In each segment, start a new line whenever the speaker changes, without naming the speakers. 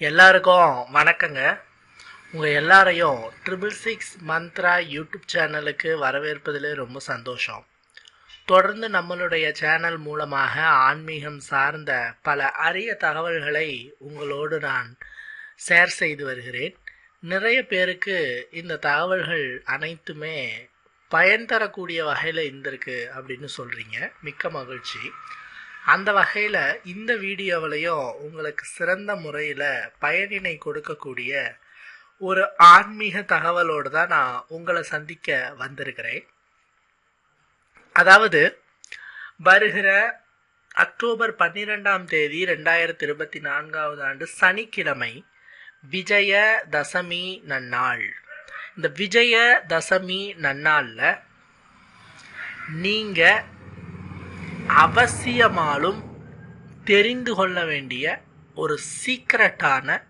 எல்லாருக்கும் வணக்கங்க. உங்கள் எல்லாரையும் ட்ரிபிள் சிக்ஸ் மந்த்ரா யூடியூப் சேனலுக்கு வரவேற்பதில் ரொம்ப சந்தோஷம். தொடர்ந்து நம்மளுடைய சேனல் மூலமாக ஆன்மீகம் சார்ந்த பல அரிய தகவல்களை உங்களோடு நான் ஷேர் செய்து வருகிறேன். நிறைய பேருக்கு இந்த தகவல்கள் அனைத்துமே பயன் தரக்கூடிய வகையில் இருந்திருக்கு அப்படின்னு சொல்கிறீங்க மிக்க மகிழ்ச்சி. அந்த வகையில் இந்த வீடியோவிலையும் உங்களுக்கு சிறந்த முறையில் பயனினை கொடுக்கக்கூடிய ஒரு ஆன்மீக தகவலோடு தான் நான் உங்களை சந்திக்க வந்திருக்கிறேன். அதாவது வருகிற அக்டோபர் பன்னிரெண்டாம் தேதி ரெண்டாயிரத்தி இருபத்தி நான்காவது ஆண்டு சனிக்கிழமை விஜய தசமி நன்னாள். இந்த விஜய தசமி நன்னாளில் நீங்கள் அவசியமாலும் தெரிந்து கொள்ள வேண்டிய ஒரு சீக்ரெட்டான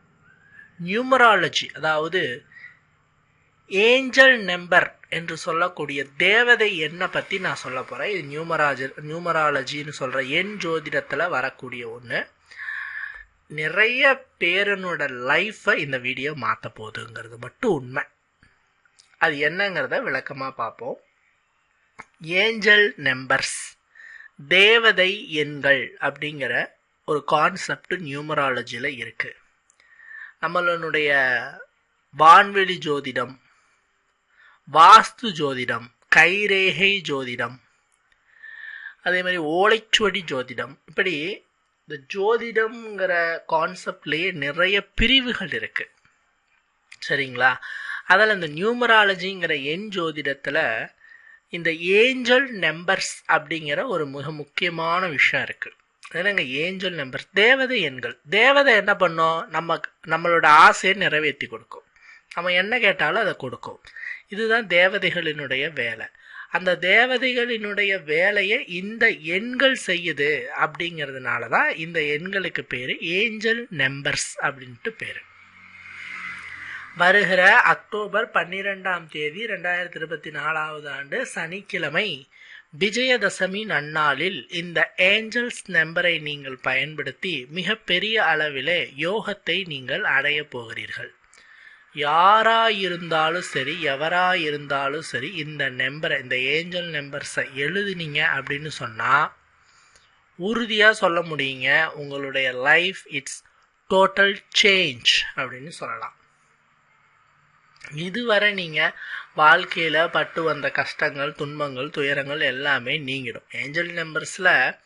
நியூமராலஜி அதாவது ஏஞ்சல் நம்பர் என்று சொல்லக்கூடிய தேவதை எண்ணை பற்றி நான் சொல்ல போகிறேன் இது நியூமராஜ நியூமராலஜின்னு சொல்கிற எண் ஜோதிடத்தில் வரக்கூடிய ஒன்று நிறைய பேரனோட லைஃப்பை இந்த வீடியோ மாற்ற போகுதுங்கிறது மட்டும் உண்மை. அது என்னங்கிறத விளக்கமாக பார்ப்போம். ஏஞ்சல் நம்பர்ஸ் தேவதை எண்கள் அப்படிங்கிற ஒரு கான்செப்ட் நியூமராலஜியில் இருக்குது நம்மளுடைய வான்வெளி ஜோதிடம் வாஸ்து ஜோதிடம் கைரேகை ஜோதிடம் அதே மாதிரி ஓலைச்சுவடி ஜோதிடம். இப்படி இந்த ஜோதிடம்ங்கிற கான்செப்ட்லேயே நிறைய பிரிவுகள் இருக்குது சரிங்களா? அதில் இந்த நியூமராலஜிங்கிற எண் ஜோதிடத்தில் இந்த ஏஞ்சல் நம்பர்ஸ் அப்படிங்கிற ஒரு மிக முக்கியமான விஷயம் இருக்குது என்னங்க ஏஞ்சல் நம்பர்ஸ் தேவதை எண்கள். தேவதை என்ன பண்ணோம்? நம்ம நம்மளோட ஆசையை நிறைவேற்றி கொடுக்கும். நம்ம என்ன கேட்டாலும் அதை கொடுக்கும். இதுதான் தேவதைகளினுடைய வேலை. அந்த தேவதைகளினுடைய வேலையை இந்த எண்கள் செய்யுது அப்படிங்கிறதுனால தான் இந்த எண்களுக்கு பேர் ஏஞ்சல் நம்பர்ஸ் அப்படின்ட்டு பேர். வருகிற அக்டோபர் பன்னிரெண்டாம் தேதி ரெண்டாயிரத்தி இருபத்தி நாலாவது ஆண்டு சனிக்கிழமை விஜயதசமி நன்னாளில் இந்த ஏஞ்சல்ஸ் நம்பரை நீங்கள் பயன்படுத்தி மிகப்பெரிய அளவிலே யோகத்தை நீங்கள் அடைய போகிறீர்கள். யாராயிருந்தாலும் சரி எவராயிருந்தாலும் சரி இந்த நம்பரை இந்த ஏஞ்சல் நம்பர்ஸை எழுதுனீங்க அப்படின்னு சொன்னால் உறுதியாக சொல்ல முடியுங்க. உங்களுடைய லைஃப் இட்ஸ் டோட்டல் சேஞ்ச் அப்படின்னு சொல்லலாம். இதுவரை நீங்கள் வாழ்க்கையில் பட்டு வந்த கஷ்டங்கள் துன்பங்கள் துயரங்கள் எல்லாமே நீங்கிடும். ஏஞ்சல் நம்பர்ஸில்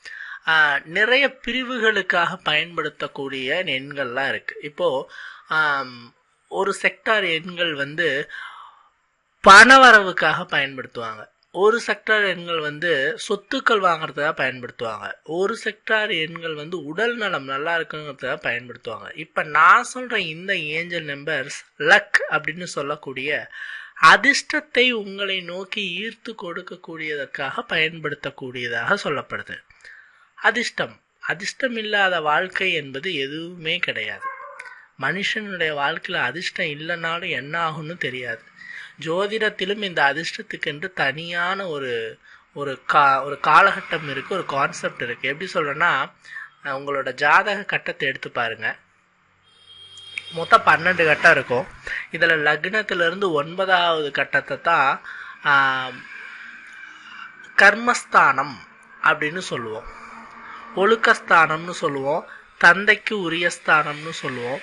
நிறைய பிரிவுகளுக்காக பயன்படுத்தக்கூடிய எண்கள்லாம் இருக்குது இப்போது ஒரு செக்டார் எண்கள் வந்து பணவரவுக்காக பயன்படுத்துவாங்க. ஒரு செக்டார் எண்கள் வந்து சொத்துக்கள் வாங்குறதுக்காக பயன்படுத்துவாங்க. ஒரு செக்டார் எண்கள் வந்து உடல் நலம் நல்லா இருக்குங்கிறதுக்காக பயன்படுத்துவாங்க. இப்போ நான் சொல்கிற இந்த ஏஞ்சல் நம்பர்ஸ் லக் அப்படின்னு சொல்லக்கூடிய அதிர்ஷ்டத்தை உங்களை நோக்கி ஈர்த்து கொடுக்கக்கூடியதற்காக பயன்படுத்தக்கூடியதாக சொல்லப்படுது. அதிர்ஷ்டம். அதிர்ஷ்டம் இல்லாத வாழ்க்கை என்பது எதுவுமே கிடையாது. மனுஷனுடைய வாழ்க்கையில் அதிர்ஷ்டம் இல்லைனாலும் என்ன ஆகும்னு தெரியாது. ஜோதிடத்திலும் இந்த அதிர்ஷ்டத்துக்கென்று தனியான ஒரு ஒரு கா ஒரு காலகட்டம் இருக்குது ஒரு கான்செப்ட் இருக்குது எப்படி சொல்கிறேன்னா உங்களோட ஜாதக கட்டத்தை எடுத்து பாருங்கள் மொத்தம் பன்னெண்டு கட்டம் இருக்கும். இதில் லக்னத்திலிருந்து ஒன்பதாவது கட்டத்தை தான் கர்மஸ்தானம் அப்படின்னு சொல்லுவோம். ஒழுக்கஸ்தானம்னு சொல்லுவோம். தந்தைக்கு உரிய ஸ்தானம்னு சொல்லுவோம்.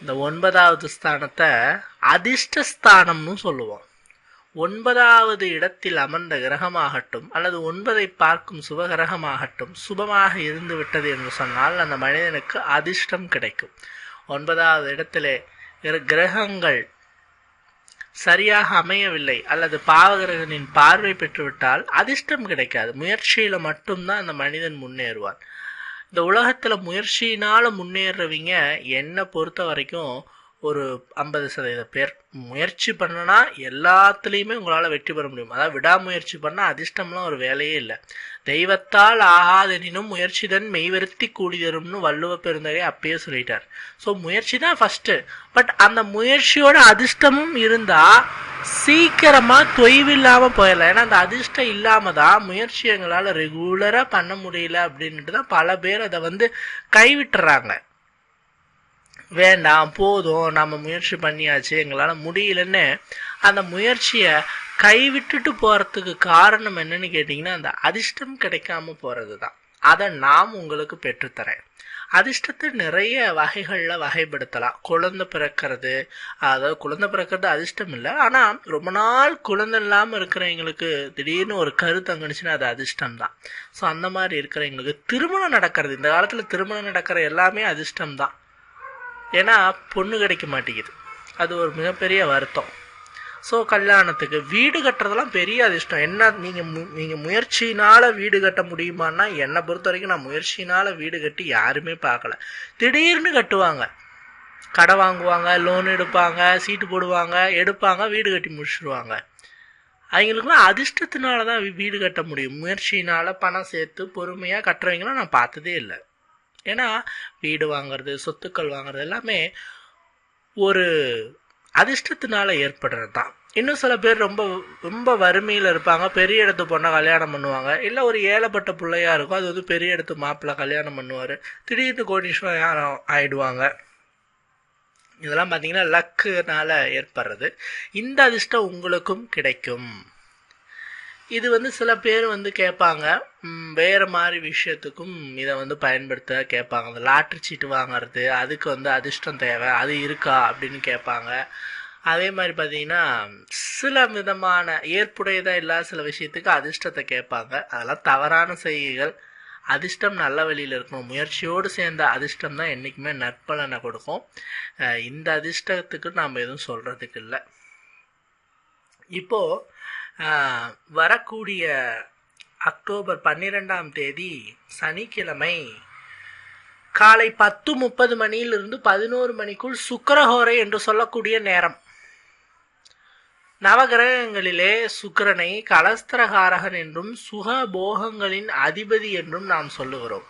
இந்த ஒன்பதாவது ஸ்தானத்தை அதிர்ஷ்டஸ்தானம்னு சொல்லுவோம். ஒன்பதாவது இடத்தில் அமர்ந்த கிரகமாகட்டும் அல்லது ஒன்பதை பார்க்கும் சுபகிரகமாகட்டும் சுபமாக இருந்து விட்டது என்று சொன்னால் அந்த மனிதனுக்கு அதிர்ஷ்டம் கிடைக்கும். ஒன்பதாவது இடத்திலே கிரகங்கள் சரியாக அமையவில்லை அல்லது பாவகிரகனின் பார்வை பெற்றுவிட்டால் அதிர்ஷ்டம் கிடைக்காது. முயற்சியில் மட்டும்தான் அந்த மனிதன் முன்னேறுவான். இந்த உலகத்தில் முயற்சியினால் முன்னேறவங்க என்னை பொறுத்த வரைக்கும் ஒரு ஐம்பது சதவீத பேர் முயற்சி பண்ணனா எல்லாத்துலேயுமே உங்களால் வெற்றி பெற முடியும். அதாவது விடாமுயற்சி பண்ணால் அதிர்ஷ்டம்லாம் ஒரு வேலையே இல்லை. தெய்வத்தால் ஆகாதெனினும் முயற்சி தான் மெய்வருத்தி கூடியரும்னு வள்ளுவ பெருந்தகை அப்பயே சொல்லிட்டார். ஸோ முயற்சி தான் ஃபஸ்ட்டு பட் அந்த முயற்சியோட அதிர்ஷ்டமும் இருந்தால் சீக்கிரமாக தொய்வில்லாமல் போயிடலாம். ஏன்னா அந்த அதிர்ஷ்டம் இல்லாமல் தான் முயற்சி எங்களால் ரெகுலராக பண்ண முடியல அப்படின்ட்டு தான் பல பேர் அதை வந்து கைவிட்டுறாங்க. வேண்டாம் போதும் நம்ம முயற்சி பண்ணியாச்சு எங்களால் முடியலன்னு அந்த முயற்சியை கைவிட்டுட்டு போகிறதுக்கு காரணம் என்னன்னு கேட்டிங்கன்னா அந்த அதிர்ஷ்டம் கிடைக்காம போகிறது தான் அதை நாம் உங்களுக்கு பெற்றுத்தரேன். அதிர்ஷ்டத்தை நிறைய வகைகளில் வகைப்படுத்தலாம். குழந்தை பிறக்கிறது அதாவது குழந்தை பிறக்கிறது அதிர்ஷ்டம் இல்லை. ஆனால் ரொம்ப நாள் குழந்தை இல்லாமல் இருக்கிறவங்களுக்கு திடீர்னு ஒரு கரு தங்குனுச்சுன்னா அது அதிர்ஷ்டம் தான் ஸோ அந்த மாதிரி இருக்கிறவங்களுக்கு திருமணம் நடக்கிறது இந்த காலத்தில் திருமணம் நடக்கிற எல்லாமே அதிர்ஷ்டம் தான் ஏன்னா பொண்ணு கிடைக்க மாட்டேங்குது. அது ஒரு மிகப்பெரிய வருத்தம். ஸோ கல்யாணத்துக்கு வீடு கட்டுறதெல்லாம் பெரிய அதிர்ஷ்டம். என்ன நீங்கள் மு நீங்கள் முயற்சினால் வீடு கட்ட முடியுமான்னா என்னை பொறுத்த வரைக்கும் நான் முயற்சினால் வீடு கட்டி யாருமே பார்க்கல. திடீர்னு கட்டுவாங்க. கடை வாங்குவாங்க லோன் எடுப்பாங்க சீட்டு போடுவாங்க எடுப்பாங்க வீடு கட்டி முடிச்சிடுவாங்க அவங்களுக்குலாம் அதிர்ஷ்டத்தினால தான் வீடு கட்ட முடியும். முயற்சினால் பணம் சேர்த்து பொறுமையாக கட்டுறவங்களாம் நான் பார்த்ததே இல்லை. ஏன்னா வீடு வாங்குறது சொத்துக்கள் வாங்குறது எல்லாமே ஒரு அதிர்ஷ்டத்தினால ஏற்படுறது தான் இன்னும் சில பேர் ரொம்ப ரொம்ப வறுமையில் இருப்பாங்க. பெரிய இடத்து பொண்ணை கல்யாணம் பண்ணுவாங்க. இல்லை ஒரு ஏழைப்பட்ட பிள்ளையா இருக்கும். அது வந்து பெரிய இடத்து மாப்பிள்ளை கல்யாணம் பண்ணுவார். திடீர்னு கோடீஸ்வரம் யாரும் ஆயிடுவாங்க. இதெல்லாம் பார்த்தீங்கன்னா லக்குனால ஏற்படுறது. இந்த அதிர்ஷ்டம் உங்களுக்கும் கிடைக்கும். இது வந்து சில பேர் வந்து கேட்பாங்க. வேறு மாதிரி விஷயத்துக்கும் இதை வந்து பயன்படுத்த கேட்பாங்க. அந்த லாட்ரி சீட்டு வாங்குறது அதுக்கு வந்து அதிர்ஷ்டம் தேவை அது இருக்கா அப்படின்னு கேட்பாங்க. அதே மாதிரி பார்த்தீங்கன்னா சில விதமான ஏற்புடையதாக இல்லாத சில விஷயத்துக்கு அதிர்ஷ்டத்தை கேட்பாங்க. அதெல்லாம் தவறான செய்கைகள். அதிர்ஷ்டம் நல்ல வழியில் இருக்கணும். முயற்சியோடு சேர்ந்த அதிர்ஷ்டம் தான் என்றைக்குமே நற்பலனை கொடுக்கும். இந்த அதிர்ஷ்டத்துக்கு நாம் எதுவும் சொல்கிறதுக்கு இல்லை. இப்போது வரக்கூடிய அக்டோபர் பன்னிரெண்டாம் தேதி சனிக்கிழமை காலை பத்து முப்பது மணியிலிருந்து பதினோரு மணிக்குள் சுக்கரஹோரை என்று சொல்லக்கூடிய நேரம். நவகிரகங்களிலே சுக்கரனை கலஸ்திரகாரகன் என்றும் சுக போகங்களின் அதிபதி என்றும் நாம் சொல்லுகிறோம்.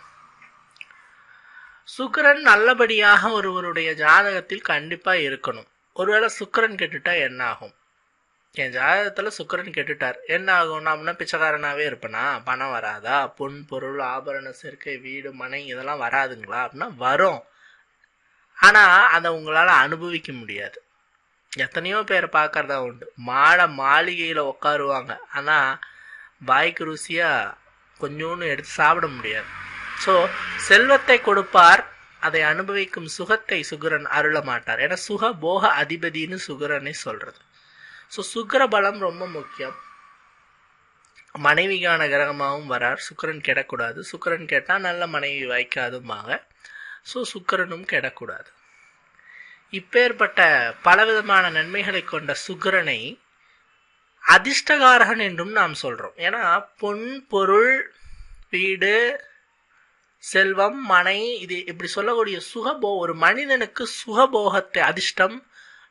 சுக்கரன் நல்லபடியாக ஒருவருடைய ஜாதகத்தில் கண்டிப்பாக இருக்கணும். ஒருவேளை சுக்கரன் கெட்டுட்டா என்ன ஆகும்? என் ஜாதகத்தில் சுக்கரன் கெட்டுட்டார். என்ன ஆகும்? நாம்னா பிச்சைக்காரனாகவே இருப்பேனா? பணம் வராதா? பொன் பொருள் ஆபரண சேர்க்கை வீடு மனை இதெல்லாம் வராதுங்களா? அப்படின்னா வரும். ஆனால் அதை உங்களால் அனுபவிக்க முடியாது. எத்தனையோ பேரை பார்க்கறதா உண்டு. மாடை மாளிகையில் உட்காருவாங்க ஆனால் வாய்க்கு ருசியாக கொஞ்சோன்னு எடுத்து சாப்பிட முடியாது. ஸோ செல்வத்தை கொடுப்பார். அதை அனுபவிக்கும் சுகத்தை சுகரன் அருள மாட்டார். ஏன்னா சுக போக அதிபதினு சுகரனை சொல்கிறது ஸோ சுக்கர பலம் ரொம்ப முக்கியம். மனைவிக்கான கிரகமாகவும் வரார். சுக்கரன் கெடக்கூடாது. சுக்கரன் கேட்டால் நல்ல மனைவி வைக்காதுமாங்க ஸோ சுக்கரனும் கெடக்கூடாது. இப்பேற்பட்ட பலவிதமான நன்மைகளை கொண்ட சுக்கரனை அதிர்ஷ்டகாரகன் என்றும் நாம் சொல்கிறோம் ஏன்னா பொன் பொருள் வீடு செல்வம் மனை இது இப்படி சொல்லக்கூடிய சுகபோ ஒரு மனிதனுக்கு சுகபோகத்தை அதிர்ஷ்டம்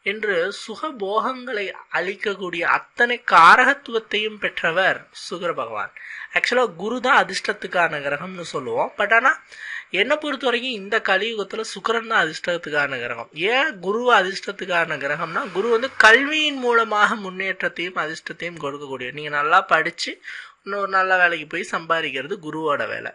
என்று சுகபோகங்களை அளிக்கக்கூடிய அத்தனை காரகத்துவத்தையும் பெற்றவர் சுகர பகவான் ஆக்சுவலாக குரு தான் அதிர்ஷ்டத்துக்கான கிரகம்னு சொல்லுவோம். பட் ஆனால் என்னை பொறுத்த வரைக்கும் இந்த கலியுகத்தில் சுக்கரன் தான் அதிர்ஷ்டத்துக்கான கிரகம். ஏன் குரு அதிர்ஷ்டத்துக்கான கிரகம்னா குரு வந்து கல்வியின் மூலமாக முன்னேற்றத்தையும் அதிர்ஷ்டத்தையும் கொடுக்கக்கூடிய நீங்கள் நல்லா படித்து இன்னொரு நல்ல வேலைக்கு போய் சம்பாதிக்கிறது குருவோட வேலை.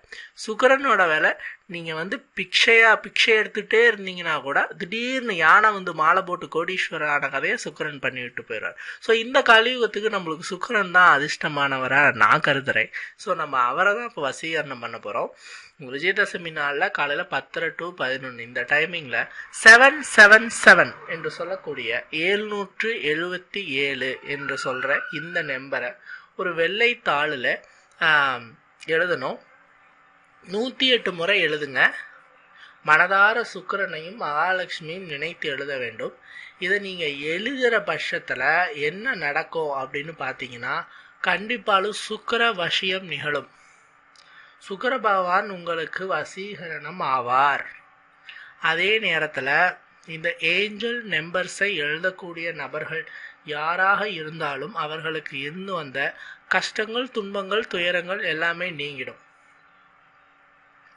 சுக்கரனோட வேலை நீங்கள் வந்து பிக்ஷையாக பிக்ஷை எடுத்துகிட்டே இருந்தீங்கன்னா கூட திடீர்னு யானை வந்து மாலை போட்டு கோடீஸ்வரான கதையை சுக்கரன் பண்ணிவிட்டு போயிடுவார். ஸோ இந்த கலியுகத்துக்கு நம்மளுக்கு சுக்கரன் தான் அதிர்ஷ்டமானவராக நான் கருதுறேன். ஸோ நம்ம அவரை தான் இப்போ வசீகரணம் பண்ண போகிறோம் விஜயதசமி நாளில் காலையில் பத்தரை டு பதினொன்று இந்த டைமிங்கில் செவன் செவன் செவன் என்று சொல்லக்கூடிய ஏழ்நூற்று எழுபத்தி ஏழு என்று சொல்கிற இந்த நம்பரை ஒரு வெள்ளை தாளில் எழுதணும். நூற்றி எட்டு முறை எழுதுங்க. மனதார சுக்கரனையும் மகாலட்சுமியும் நினைத்து எழுத வேண்டும். இதை நீங்கள் எழுதுகிற பட்சத்தில் என்ன நடக்கும் அப்படின்னு பார்த்தீங்கன்னா கண்டிப்பாலும் சுக்கர வசியம் நிகழும். சுக்கர பகவான் உங்களுக்கு வசீகரணம் ஆவார். அதே நேரத்தில் இந்த ஏஞ்சல் நம்பர்ஸை எழுதக்கூடிய நபர்கள் யாராக இருந்தாலும் அவர்களுக்கு இருந்து வந்த கஷ்டங்கள் துன்பங்கள் துயரங்கள் எல்லாமே நீங்கிடும்.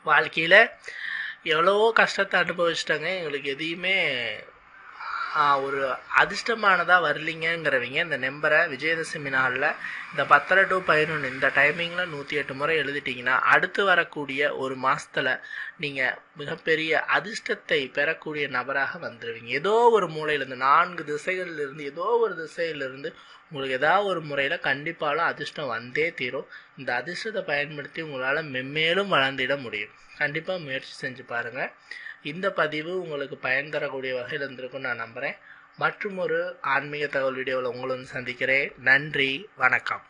வாழ்க்கையில் எவ்வளவோ கஷ்டத்தை அனுபவிச்சிட்டாங்க. எங்களுக்கு எதையுமே ஒரு அதிர்ஷ்டமானதாக வரலீங்கங்கிறவங்க இந்த நம்பரை விஜயதசமி நாளில் இந்த பத்தரை டு பதினொன்று இந்த டைமிங்கில் நூற்றி எட்டு முறை எழுதிட்டிங்கன்னா அடுத்து வரக்கூடிய ஒரு மாதத்தில் நீங்கள் மிகப்பெரிய அதிர்ஷ்டத்தை பெறக்கூடிய நபராக வந்துடுவீங்க ஏதோ ஒரு மூலையிலேருந்து நான்கு திசைகளிலிருந்து ஏதோ ஒரு திசையிலிருந்து உங்களுக்கு ஏதாவது ஒரு முறையில் கண்டிப்பாலும் அதிர்ஷ்டம் வந்தே தீரும். இந்த அதிர்ஷ்டத்தை பயன்படுத்தி உங்களால் மென்மேலும் வளர்ந்திட முடியும். கண்டிப்பாக முயற்சி செஞ்சு பாருங்கள் இந்த பதிவு உங்களுக்கு பயன் தரக்கூடிய வகையில் இருந்திருக்கும்னு நான் நம்புகிறேன் மற்றும் ஒரு ஆன்மீக தகவல் வீடியோவில் உங்களும் சந்திக்கிறேன். நன்றி. வணக்கம்.